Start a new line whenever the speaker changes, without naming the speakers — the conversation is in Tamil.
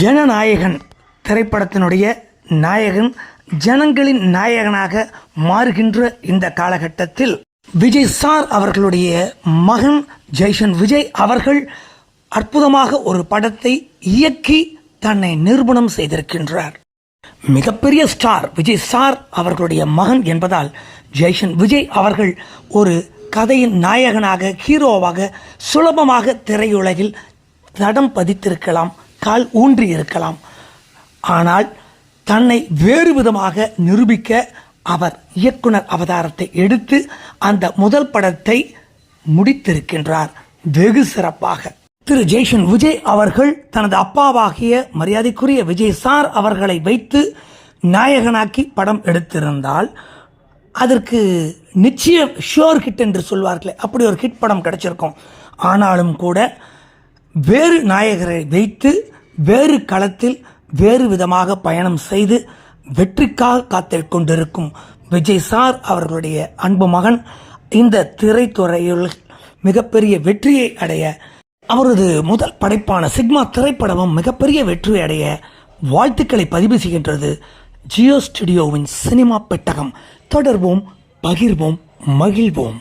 ஜனநாயகன் திரைப்படத்தினுடைய நாயகன் ஜனங்களின் நாயகனாக மாறுகின்ற இந்த காலகட்டத்தில் விஜய் சார் அவர்களுடைய மகன் ஜெய்சன் விஜய் அவர்கள் அற்புதமாக ஒரு படத்தை இயக்கி தன்னை நிரூபணம் செய்திருக்கின்றார். மிகப்பெரிய ஸ்டார் விஜய் சார் அவர்களுடைய மகன் என்பதால் ஜெய்சன் விஜய் அவர்கள் ஒரு கதையின் நாயகனாக ஹீரோவாக சுலபமாக திரையுலகில் தடம் பதித்திருக்கலாம். கால் ஊன்றி இருக்கலாம். ஆனால் தன்னை வேறு விதமாக நிரூபிக்க அவர் இயக்குனர் அவதாரத்தை எடுத்து அந்த முதல் படத்தை முடித்திருக்கின்றார். வெகு சிறப்பாக. திரு ஜெய்சன் விஜய் அவர்கள் தனது அப்பாவாகிய மரியாதைக்குரிய விஜய் சார் அவர்களை வைத்து நாயகனாக்கி படம் எடுத்திருந்தால் அதற்கு நிச்சயம் ஷோர் ஹிட் என்று சொல்வார்களே அப்படி ஒரு ஹிட் படம் கிடைச்சிருக்கும். ஆனாலும் கூட வேறு நாயகரை வைத்து வேறு களத்தில் வேறு விதமாக பயணம் செய்து வெற்றிக்காக காத்திருக்கொண்டிருக்கும் விஜய் சார் அவர்களுடைய அன்பு மகன் இந்த திரைத்துறையில் மிகப்பெரிய வெற்றியை அடைய அவரது முதல் படைப்பான சிக்மா திரைப்படமும் மிகப்பெரிய வெற்றி அடைய வாழ்த்துக்களை பதிவு செய்கின்றது. ஜியோ ஸ்டுடியோவின் சினிமா பெட்டகம். தொடர்வோம் பகிர்வோம் மகிழ்வோம்.